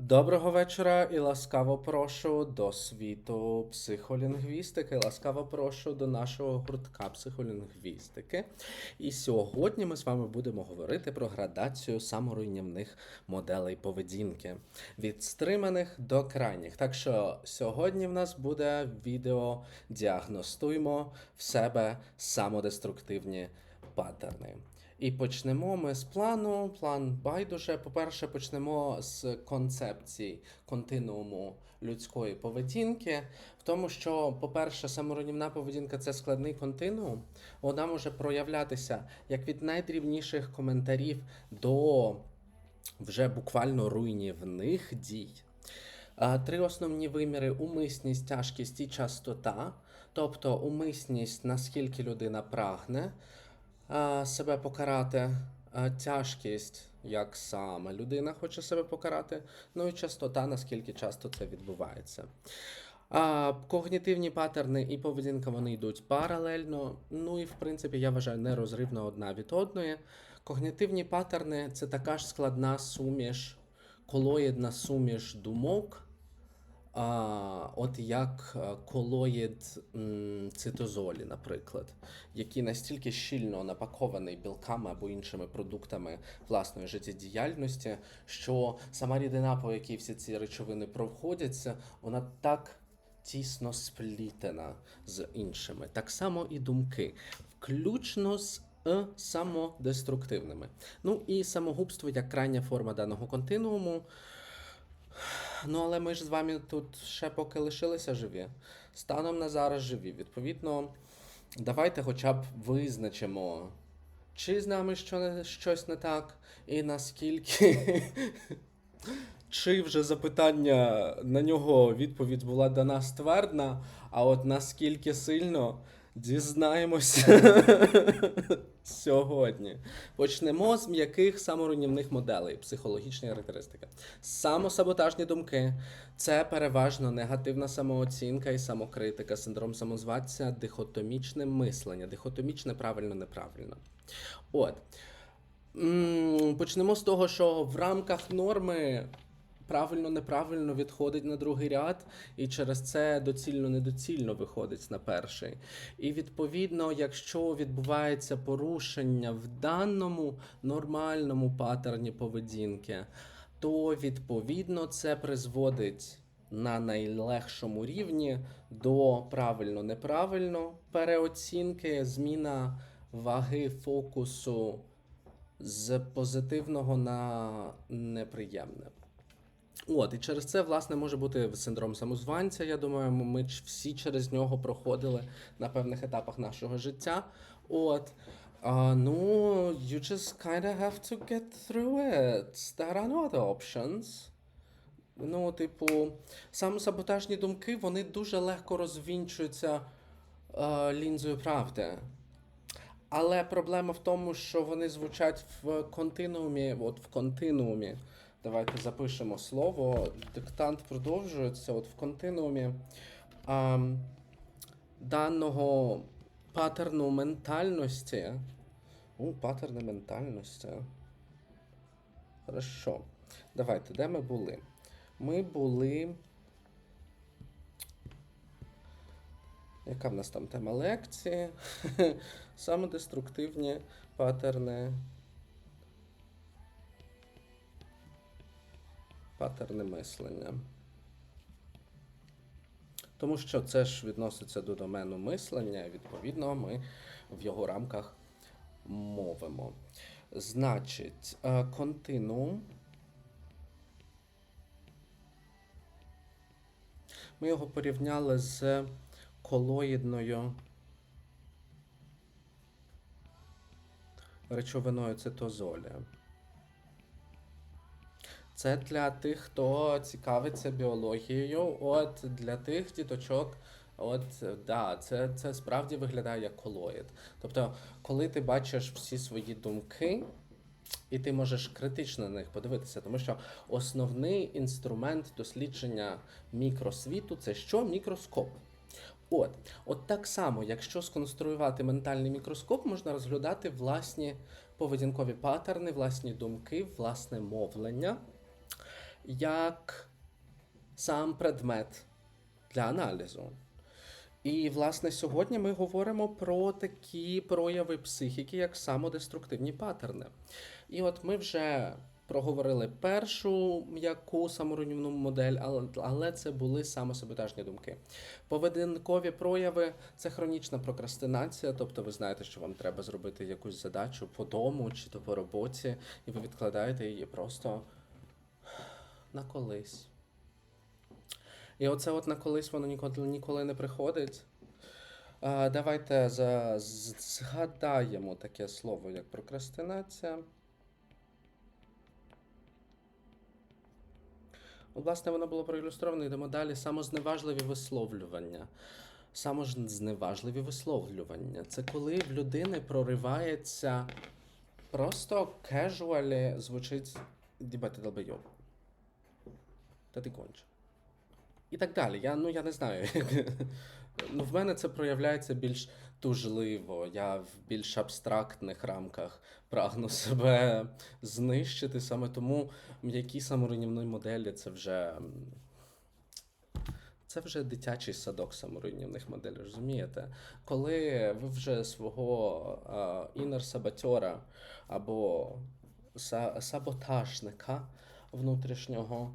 Доброго вечора і ласкаво прошу до світу психолінгвістики. Ласкаво прошу до нашого гуртка психолінгвістики. І сьогодні ми з вами будемо говорити про градацію саморуйнівних моделей поведінки від стриманих до крайніх. Так що сьогодні в нас буде відео Діагностуємо в себе самодеструктивні паттерни. І почнемо ми з плану. План байдуже. По-перше, почнемо з концепції континууму людської поведінки. В тому, що, по-перше, саморуйнівна поведінка це складний континуум. Вона може проявлятися як від найдрібніших коментарів до вже буквально руйнівних дій. Три основні виміри: умисність, тяжкість і частота. Тобто умисність, наскільки людина прагне себе покарати, тяжкість, як саме людина хоче себе покарати, ну і частота, наскільки часто це відбувається. Когнітивні паттерни і поведінка вони йдуть паралельно. Ну і в принципі, я вважаю, нерозривно одна від одної. Когнітивні паттерни це така ж складна суміш, колоїдна суміш думок. А, от як е, колоїд цитозолі, наприклад, який настільки щільно напакований білками або іншими продуктами власної життєдіяльності, що сама рідина, по якій всі ці речовини проходяться, вона так тісно сплітена з іншими. Так само і думки, включно з е, самодеструктивними. Ну і самогубство як крайня форма даного континууму. Ну, але ми ж з вами тут ще поки лишилися живі. Станом на зараз живі. Відповідно, давайте хоча б визначимо, чи з нами що щось не так, і наскільки. Чи вже запитання на нього відповідь була дана ствердна, а от наскільки сильно дізнаємося сьогодні. Почнемо з м'яких саморуйнівних моделей, психологічні характеристики. Самосаботажні думки це переважно негативна самооцінка і самокритика, синдром самозвадця, дихотомічне мислення, дихотомічне правильно неправильно. От. Почнемо з того, що в рамках норми правильно неправильно відходить на другий ряд, і через це доцільно недоцільно виходить на перший. І відповідно, якщо відбувається порушення в даному нормальному паттерні поведінки, то відповідно це призводить на найлегшому рівні до правильно-неправильно переоцінки, зміна ваги фокусу з позитивного на неприємне. От, і через це, власне, може бути синдром самозванця. Я думаю, ми ч- всі через нього проходили на певних етапах нашого життя. От. А, ну, you just kinda have to get through it. There are no other options. Ну, типу, самосаботажні думки, вони дуже легко розвінчуються е, лінзою правди. Але проблема в тому, що вони звучать в континуумі, от в континуумі. Давайте запишемо слово. Диктант продовжується. От в континуумі а, даного паттерну ментальності. У, паттерни ментальності. Хорошо. Давайте, де ми були? Ми були. Яка в нас там тема лекції? Самодеструктивні паттерни. Паттерни мислення. Тому що це ж відноситься до домену мислення, і відповідно, ми в його рамках мовимо. Значить, е, континуум. Ми його порівняли з колоїдною речовиною цитозолі. Це для тих, хто цікавиться біологією. От для тих діточок, от да, це, це справді виглядає як колоїд. Тобто, коли ти бачиш всі свої думки, і ти можеш критично на них подивитися, тому що основний інструмент дослідження мікросвіту це що? Мікроскоп. От, от так само, якщо сконструювати ментальний мікроскоп, можна розглядати власні поведінкові паттерни, власні думки, власне мовлення. Як сам предмет для аналізу. І, власне, сьогодні ми говоримо про такі прояви психіки, як самодеструктивні паттерни. І от ми вже проговорили першу м'яку саморуйнівну модель, але, це були самосаботажні думки. Поведінкові прояви це хронічна прокрастинація, тобто ви знаєте, що вам треба зробити якусь задачу по дому чи то по роботі, і ви відкладаєте її просто на колись. І оце от на колись воно ніколи, ніколи не приходить. А, давайте за, згадаємо таке слово, як прокрастинація. Власне, воно було проілюстровано, йдемо далі. Самозневажливі висловлювання. Самозневажливі висловлювання. Це коли в людини проривається просто кежуалі звучить діба ти долбойоб. Та ти конче. І так далі. Я, ну, я не знаю. ну, в мене це проявляється більш тужливо. Я в більш абстрактних рамках прагну себе знищити. Саме тому м'які саморуйнівні моделі це вже. Це вже дитячий садок саморуйнівних моделей, розумієте? Коли ви вже свого інер саботера або са- саботажника внутрішнього,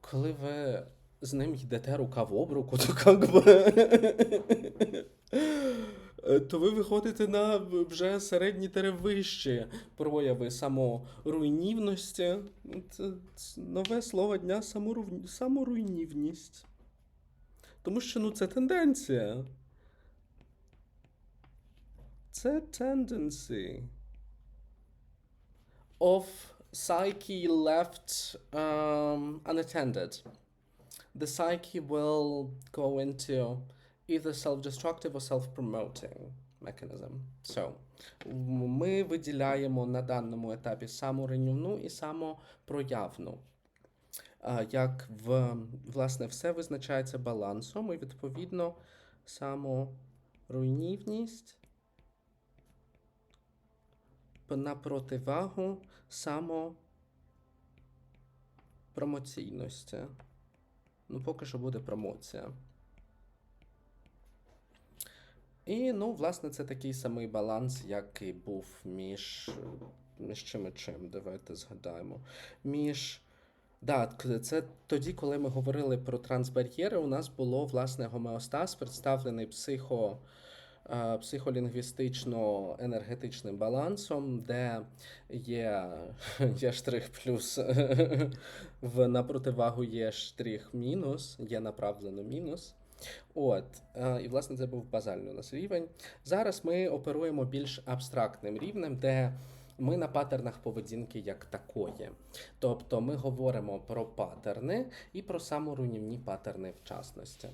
коли ви з ним йдете рука в об руку, то как би. То ви виходите на вже середні та прояви саморуйнівності. Це, нове слово дня саморуйн- саморуйнівність. Тому що ну, це тенденція. Це tendency of psyche left um, unattended. The psyche will go into either self-destructive or self-promoting mechanism. So, ми виділяємо на даному етапі саморуйнівну і самопроявну. Як в, власне все визначається балансом, і відповідно саморуйнівність на противагу самопромоційності. Ну, поки що буде промоція. І, ну, власне, це такий самий баланс, як і був між. Між чим і чим. Давайте згадаємо. Між. Да, це тоді, коли ми говорили про трансбар'єри, у нас було власне гомеостаз, представлений психо, психолінгвістично-енергетичним балансом, де є, є штрих плюс в на є штрих мінус, є направлено мінус. От, е, і власне це був базальний у нас рівень. Зараз ми оперуємо більш абстрактним рівнем, де ми на паттернах поведінки як такої. Тобто ми говоримо про паттерни і про саморуйнівні паттерни в частності.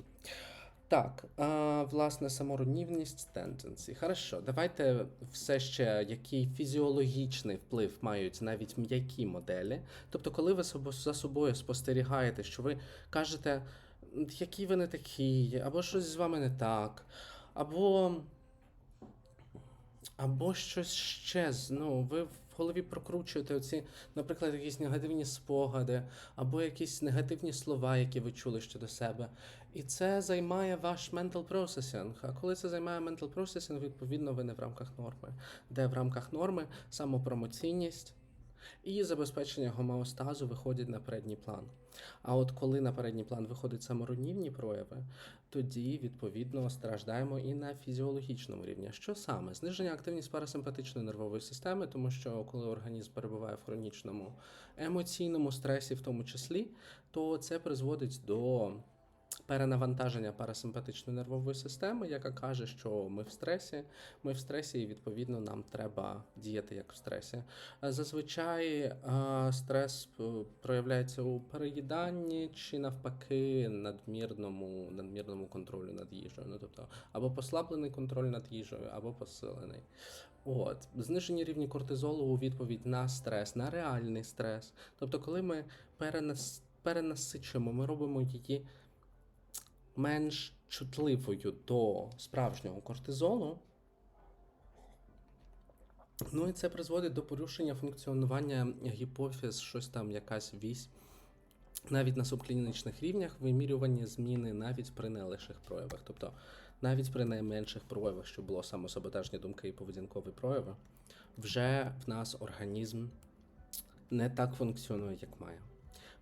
Так, а, власне, саморуйнівність тенденцій. Хорошо, давайте все ще який фізіологічний вплив мають навіть м'які моделі. Тобто, коли ви за собою спостерігаєте, що ви кажете, які ви не такі, або щось з вами не так, або або щось ще. Ну, ви в голові прокручуєте оці, наприклад, якісь негативні спогади, або якісь негативні слова, які ви чули щодо себе. І це займає ваш mental processing. А коли це займає mental processing, відповідно, ви не в рамках норми. Де в рамках норми самопромоційність і забезпечення гомеостазу виходять на передній план. А от коли на передній план виходять саморуйнівні прояви, тоді відповідно страждаємо і на фізіологічному рівні. Що саме? Зниження активність парасимпатичної нервової системи, тому що коли організм перебуває в хронічному емоційному стресі, в тому числі, то це призводить до перенавантаження парасимпатичної нервової системи, яка каже, що ми в стресі, ми в стресі, і відповідно нам треба діяти як в стресі. Е, Зазвичай е, стрес е, проявляється у переїданні чи навпаки надмірному, надмірному контролю над їжею. Ну тобто або послаблений контроль над їжею, або посилений. От, знижені рівні кортизолу у відповідь на стрес, на реальний стрес. Тобто, коли ми перенас... перенасичуємо, ми робимо її менш чутливою до справжнього кортизолу. Ну і це призводить до порушення функціонування гіпофіз, щось там, якась вісь навіть на субклінічних рівнях вимірювання зміни навіть при найлегших проявах. Тобто навіть при найменших проявах, що було самосаботажні думки і поведінкові прояви, вже в нас організм не так функціонує, як має.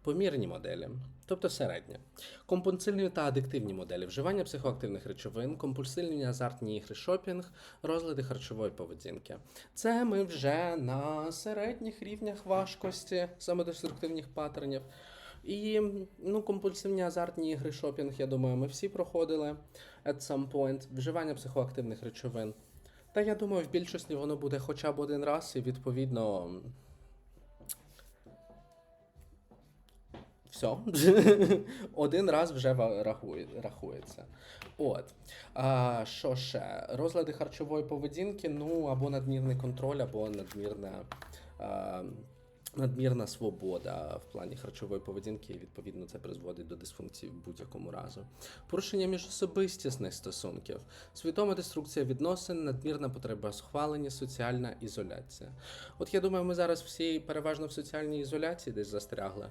Помірні моделі, тобто середня. Компульсивні та адиктивні моделі, вживання психоактивних речовин, компульсивні азартні ігри шопінг, розлади харчової поведінки. Це ми вже на середніх рівнях важкості самодеструктивних паттернів. І ну, компульсивні азартні ігри шопінг, я думаю, ми всі проходили at some point. Вживання психоактивних речовин. Та я думаю, в більшості воно буде хоча б один раз, і відповідно. Все. Один раз вже рахує, рахується. От. А, що ще? Розлади харчової поведінки, ну, або надмірний контроль, або надмірна. А, Надмірна свобода в плані харчової поведінки, і відповідно це призводить до дисфункції в будь-якому разу. Порушення міжособистісних стосунків, свідома деструкція відносин, надмірна потреба схвалення, соціальна ізоляція. От я думаю, ми зараз всі переважно в соціальній ізоляції десь застрягли.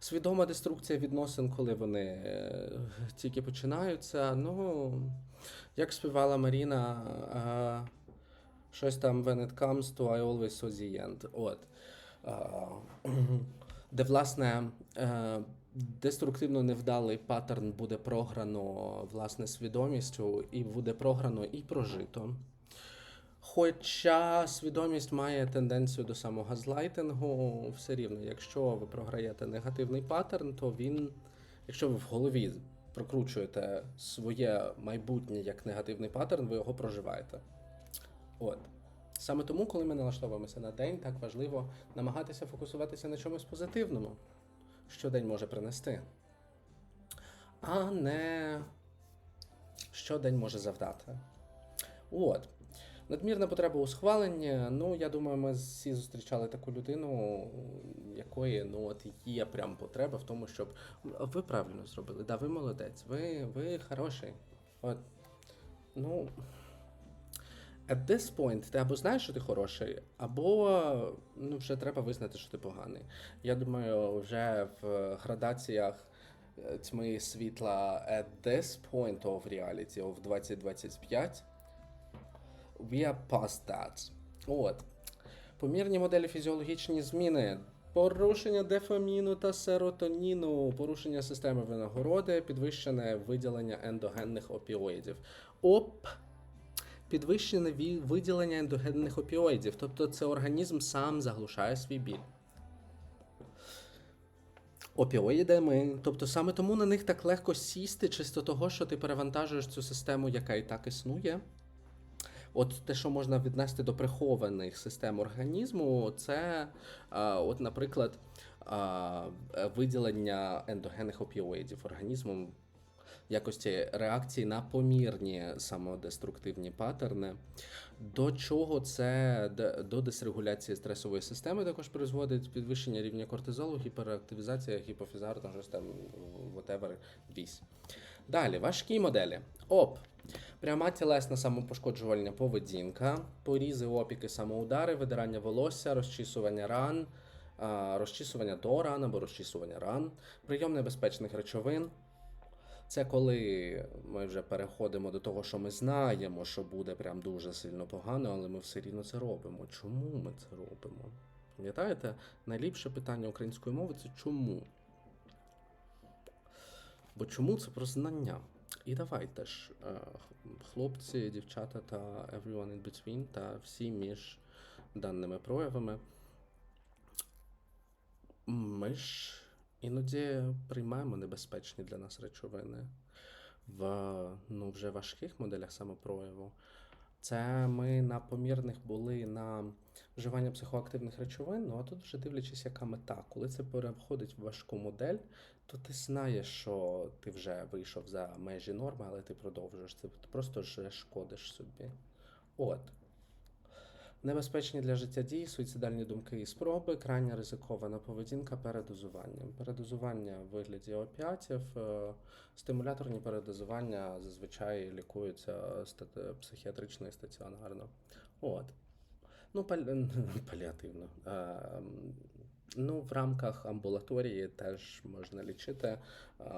Свідома деструкція відносин, коли вони е, тільки починаються. Ну, як співала Маріна, е, щось там when it comes to I always saw the end. От. Е, де, власне, деструктивно невдалий паттерн буде програно власне свідомістю, і буде програно і прожито. Хоча свідомість має тенденцію до самогазлайтингу, все рівно, якщо ви програєте негативний паттерн, то він, якщо ви в голові прокручуєте своє майбутнє як негативний паттерн, ви його проживаєте. От. Саме тому, коли ми налаштовуємося на день, так важливо намагатися фокусуватися на чомусь позитивному, що день може принести, а не що день може завдати. От. Надмірна потреба у схваленні. Ну, я думаю, ми всі зустрічали таку людину, якої ну от є прям потреба в тому, щоб ви правильно зробили. Да, ви молодець, ви, ви хороший. От. Ну. At this point, ти або знаєш, що ти хороший, або ну, вже треба визнати, що ти поганий. Я думаю, вже в градаціях е, тьми світла at this point of reality of 2025 we are past that. От. Помірні моделі фізіологічні зміни. Порушення дефаміну та серотоніну, порушення системи винагороди, підвищене виділення ендогенних опіоїдів. Оп! Підвищене виділення ендогенних опіоїдів. Тобто це організм сам заглушає свій біль. Опіоїдами. Тобто саме тому на них так легко сісти, чисто того, що ти перевантажуєш цю систему, яка і так існує. От те, що можна віднести до прихованих систем організму, це, а, от, наприклад, е, виділення ендогенних опіоїдів організмом якості реакції на помірні самодеструктивні паттерни. До чого це до дисрегуляції стресової системи також призводить підвищення рівня кортизолу, гіперактивізація гіпофізару, там там whatever, вісь. Далі, важкі моделі. ОП. Пряма тілесна самопошкоджувальна поведінка, порізи, опіки, самоудари, видирання волосся, розчісування ран, розчісування до ран або розчісування ран, прийом небезпечних речовин. Це коли ми вже переходимо до того, що ми знаємо, що буде прям дуже сильно погано, але ми все рівно це робимо. Чому ми це робимо? Пам'ятаєте, найліпше питання української мови це чому? Бо чому це про знання? І давайте ж, е, хлопці, дівчата та everyone in between, та всі між даними проявами. Ми ж іноді приймаємо небезпечні для нас речовини в ну, вже важких моделях самопрояву. Це ми на помірних були на вживання психоактивних речовин, ну а тут вже дивлячись, яка мета. Коли це переходить в важку модель, то ти знаєш, що ти вже вийшов за межі норми, але ти продовжуєш. Це ти просто вже шкодиш собі. От. Небезпечні для життя дії, суїцидальні думки і спроби, крайня ризикована поведінка передозуванням. Передозування в вигляді опіатів, е, стимуляторні передозування зазвичай лікуються психіатрично і стаціонарно. От. Ну, палі... паліативно. Ну, в рамках амбулаторії теж можна лічити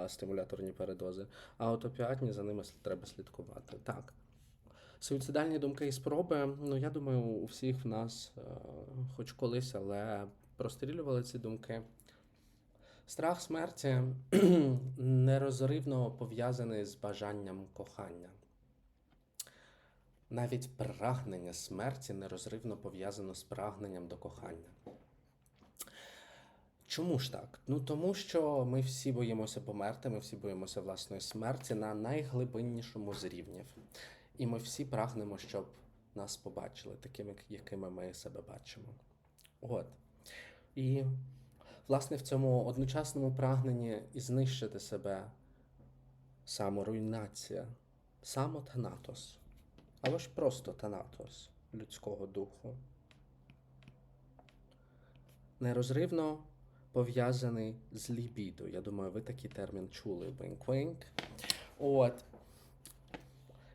стимуляторні передози, а от опіатні за ними треба слідкувати. Так. Суїцидальні думки і спроби, ну я думаю, у всіх в нас, е, хоч колись, але прострілювали ці думки. Страх смерті нерозривно пов'язаний з бажанням кохання. Навіть прагнення смерті нерозривно пов'язано з прагненням до кохання. Чому ж так? Ну тому що ми всі боїмося померти, ми всі боїмося власної смерті на найглибиннішому з рівнів. І ми всі прагнемо, щоб нас побачили такими, якими ми себе бачимо. От. І, власне, в цьому одночасному прагненні і знищити себе саморуйнація, самотанатос, або ж просто танатос людського духу. Нерозривно пов'язаний з лібідо. Я думаю, ви такий термін чули. Винк-винк. От.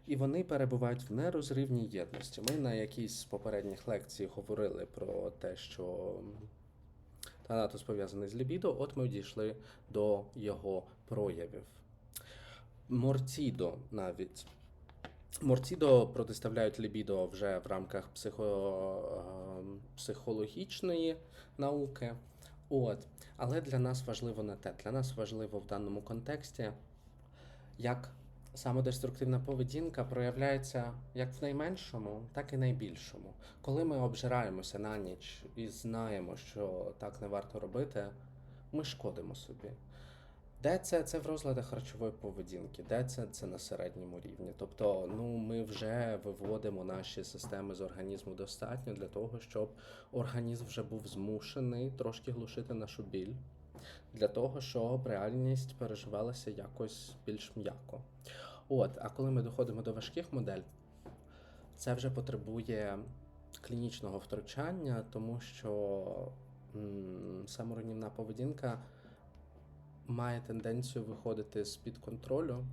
І вони перебувають в нерозривній єдності. Ми на якійсь з попередніх лекцій говорили про те, що танатос пов'язаний з лібідо, от ми дійшли до його проявів. Мортідо навіть. Мортідо протиставляють лібідо вже в рамках психо, е, психологічної науки. От. Але для нас важливо не те. Для нас важливо в даному контексті, як самодеструктивна поведінка проявляється як в найменшому, так і найбільшому. Коли ми обжираємося на ніч і знаємо, що так не варто робити, ми шкодимо собі. Де це? Це в розладах харчової поведінки, де це? Це на середньому рівні. Тобто, ну ми вже виводимо наші системи з організму достатньо для того, щоб організм вже був змушений трошки глушити нашу біль, для того, щоб реальність переживалася якось більш м'яко. От, а коли ми доходимо до важких модель, це вже потребує клінічного втручання, тому що м, саморуйнівна поведінка має тенденцію виходити з-під контролю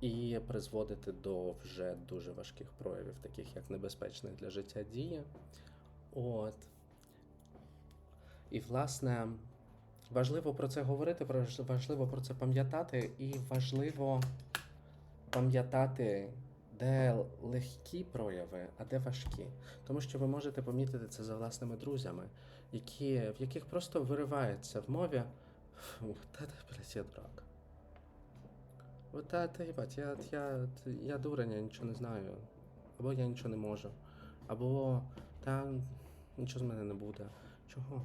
і призводити до вже дуже важких проявів, таких як небезпечних для життя дії. От. І, власне, важливо про це говорити, важливо про це пам'ятати, і важливо пам'ятати, де легкі прояви, а де важкі. Тому що ви можете помітити це за власними друзями, які, в яких просто виривається в мові. Та ти, блядь, я дурак. От та, та їбать, я, я, я дурень, я нічого не знаю. Або я нічого не можу. Або та нічого з мене не буде. Чого?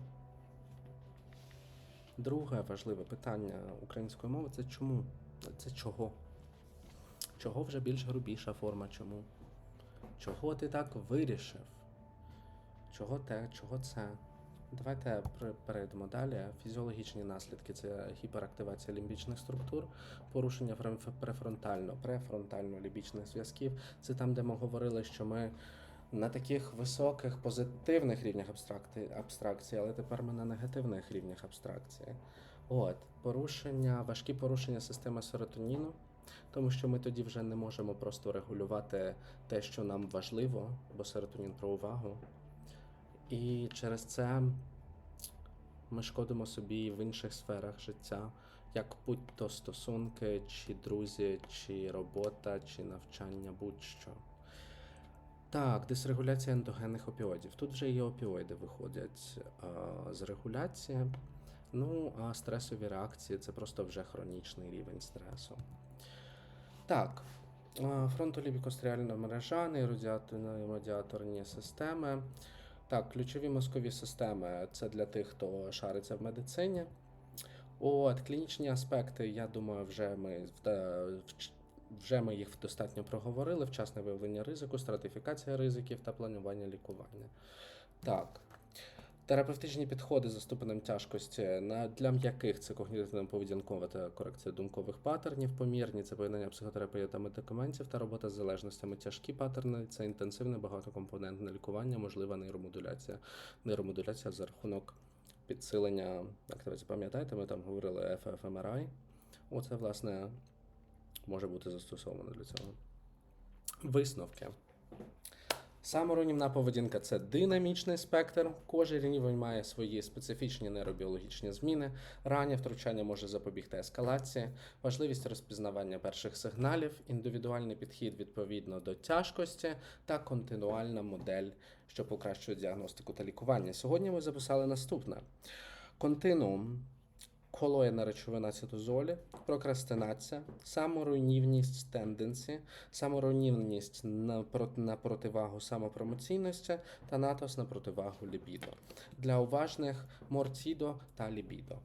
Друге важливе питання української мови це чому? Це чого? Чого вже більш грубіша форма чому? Чого ти так вирішив? Чого те, чого це? Давайте пер- перейдемо далі. Фізіологічні наслідки це гіперактивація лімбічних структур, порушення префронтально, префронтально-лімбічних зв'язків. Це там, де ми говорили, що ми на таких високих позитивних рівнях абстракції, але тепер ми на негативних рівнях абстракції. От, порушення, важкі порушення системи серотоніну, тому що ми тоді вже не можемо просто регулювати те, що нам важливо, бо серотонін про увагу. І через це ми шкодимо собі в інших сферах життя, як будь то стосунки, чи друзі, чи робота, чи навчання, будь-що. Так, дисрегуляція ендогенних опіоїдів. Тут вже і опіоїди виходять а, з регуляції. Ну, а стресові реакції це просто вже хронічний рівень стресу. Так, фронтолібікостріальна мережа, нейродіаторні системи. Так, ключові мозкові системи це для тих, хто шариться в медицині. От, клінічні аспекти, я думаю, вже ми вже ми їх достатньо проговорили: вчасне виявлення ризику, стратифікація ризиків та планування лікування. Так. Терапевтичні підходи за ступенем тяжкості для м'яких це когнітивно-поведінкова та корекція думкових паттернів, помірні це поєднання психотерапії та медикаментів та робота з залежностями. Тяжкі паттерни це інтенсивне багатокомпонентне лікування, можлива нейромодуляція. Нейромодуляція за рахунок підсилення, ви пам'ятаєте, ми там говорили FFMRI. Оце, власне, може бути застосовано для цього. Висновки. Саморуйнівна поведінка це динамічний спектр. Кожен рівень має свої специфічні нейробіологічні зміни. Раннє втручання може запобігти ескалації, важливість розпізнавання перших сигналів, індивідуальний підхід відповідно до тяжкості та континуальна модель, що покращує діагностику та лікування. Сьогодні ми записали наступне: континуум. Колоїдна речовина цитозолі, прокрастинація, саморуйнівність тенденсі, саморуйнівність на, противагу самопромоційності та натовс на противагу лібідо. Для уважних мортідо та лібідо.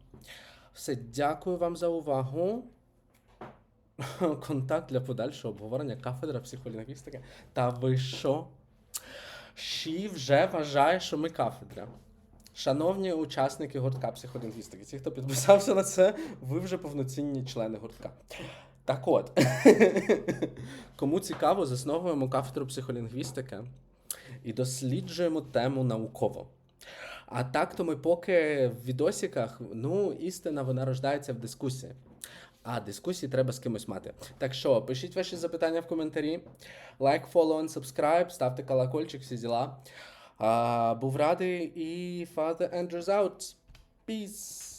Все, дякую вам за увагу. Контакт для подальшого обговорення кафедра психолінгвістики. Та ви що? Ші вже вважає, що ми кафедра. Шановні учасники гуртка психолінгвістики, ті, хто підписався на це, ви вже повноцінні члени гуртка. Так от, кому цікаво, засновуємо кафедру психолінгвістики і досліджуємо тему науково. А так то ми поки в відосиках, ну, істина вона рождається в дискусії. А дискусії треба з кимось мати. Так що, пишіть ваші запитання в коментарі. Лайк, and subscribe, ставте колокольчик, всі діла. Uh, Buvrati i Father Andrews out. Peace.